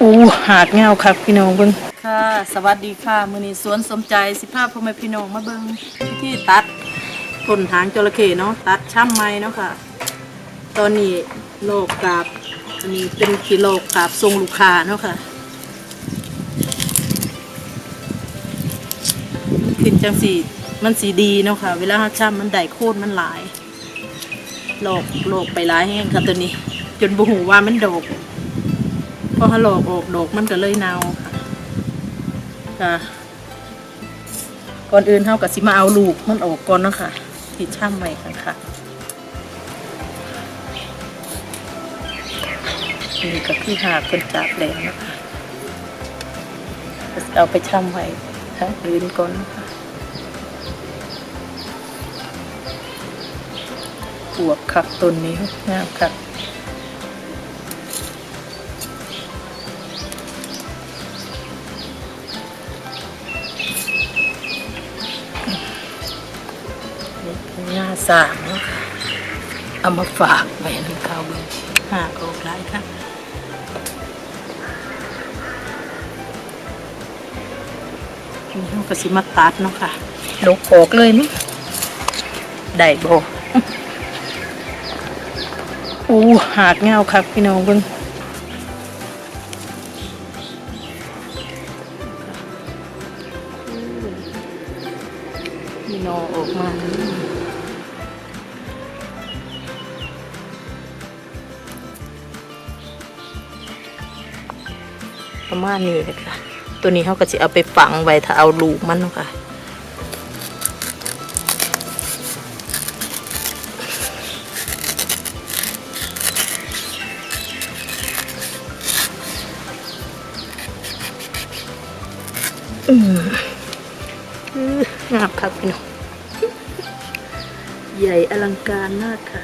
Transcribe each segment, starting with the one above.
อู้หากเงาครับพี่น้องเบิ่งค่ะ สวัสดีค่ะ มือนี้สวนสมใจสิภาพพ่อแม่พี่น้องมาเบิ่งวิธีตัดต้นหางจระเข้เนาะตัดช่ำไม้เนาะค่ะ ตอนนี้โลกกาบอันนี้เป็นกิโลกาบทรงลูกค้าเนาะค่ะขึ้นจังสีมันสีดีเนาะค่ะ เวลาเราช่ำมันได้โคตรมันหลายโลกโลกไปหลายแห้งค่ะตัวนี้ จนบุหูว่ามันดก อเขาหลอกออกดอกมันก็เลยเนาค่ะค่ะก่อนอื่นเท่ากับสิมาเอาลูกมันออกก่อนเนาะคะที่ช่ำไว้ค่ะค่ะนี่ก็คือหากเป็นจากแล้วนะคะเอาไปช่ำไว้ทั้งอื่นก่อนนะคะปวกคักต้นนี้งามคัก นี่เป็นหน้าสามเนาะค่ะเอามาฝากไว้ให้เขาเบิ่งหาออกได้ค่ะนี่เขาก็สิมาตัดเนาะค่ะลกออกเลยมั้ยได้บ่อู้หากเงาครับพี่น้องเบิ่งมีนอออกมา ประมาณนี้เลยค่ะ ตัวนี้เขาก็จะเอาไปฝังไว้ถ้าเอาลูกมันนะค่ะอืมงามครับพี่น้องใหญ่อลังการมากค่ะ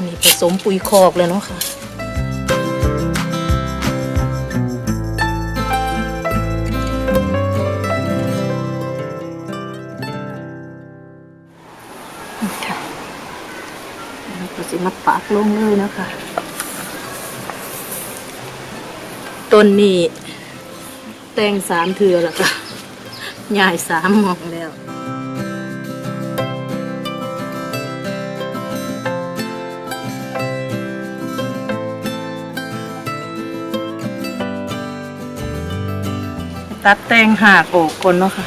อันนี้ผสมปุ๋ยคอกเลยเนาะค่ะนี่ค่ะแล้วก็สิมาปักลงเลยนะคะต้นนี้ แตงสามเทือแล้วค่ะยายสามหมองแล้ว ตัดแต่งหากออกก่อนเนาะค่ะ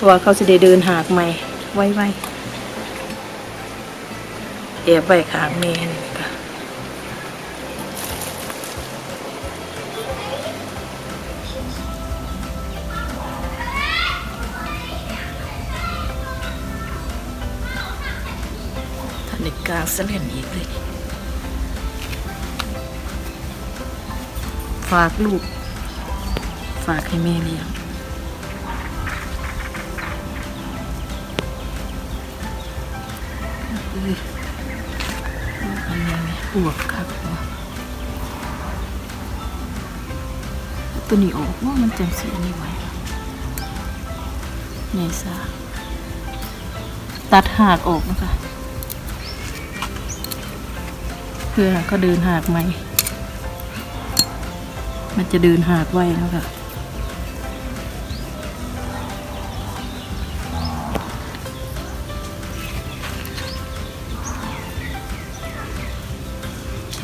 ตัวเขาจะได้เดินหากใหม่ ไว้ไว้เอบไว้ขางเมนค่ะทันในกลางเสลนอีกเลยฝากลูก ฝากให้แม่เลี้ยงอันนี้ไหมปวกครับวะตัวนี้ออกว่ามันจังสีนี่ไว้ไงซาตัดหากออกนะคะ เพื่อเขาเดินหากไหม่มันจะเดินหากไว้แล้วค่ะ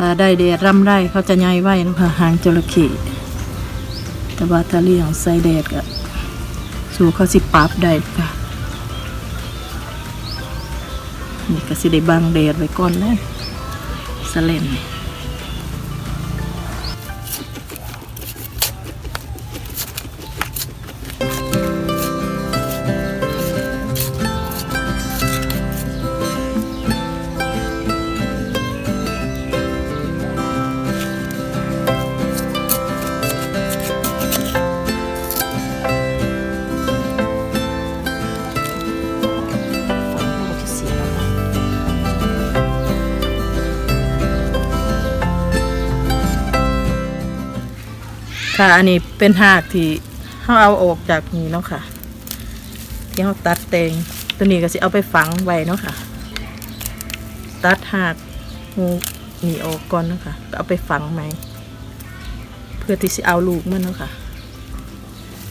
ถ้าได้แดดร่ำไรเขาจะย้ายไว้นะคะหางจระเข้แต่ว่าถ้าเลี้ยงใส่แดดก็สู่เขาสิปรับได้ค่ะนี่ก็สิได้บังแดดไว้ก่อนเลยสเล่น ค่ะ อันนี้เป็นหากที่เขาเอาออกจากนี้เนาะค่ะ ที่เขาตัดแต่งตัวนี้ก็สิเอาไปฝังไว้เนาะค่ะ ตัดหากงูหนีออกก่อนเนาะค่ะก็เอาไปฝังไหม เพื่อที่จะเอาลูกมันเนาะค่ะ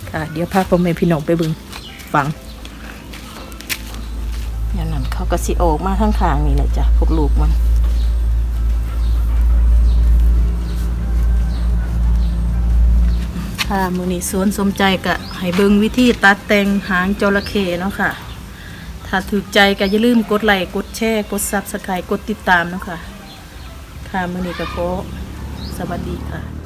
ค่ะ เดี๋ยวพาพ่อแม่พี่น้องไปบึงฝังอย่างนั้นเขาก็สิออกมาข้างๆนี่แหละจ้ะพวกลูกมัน ค่ะมือนี้สวนสมใจกะให้เบิงวิธีตัดแต่งหางจระเข้เนาะค่ะ ถ้าถูกใจก็อย่าลืมกดไลค์กดแชร์กดซับสไครต์กดติดตามเนาะค่ะ ค่ะมือนี้ก็ขอสวัสดีค่ะ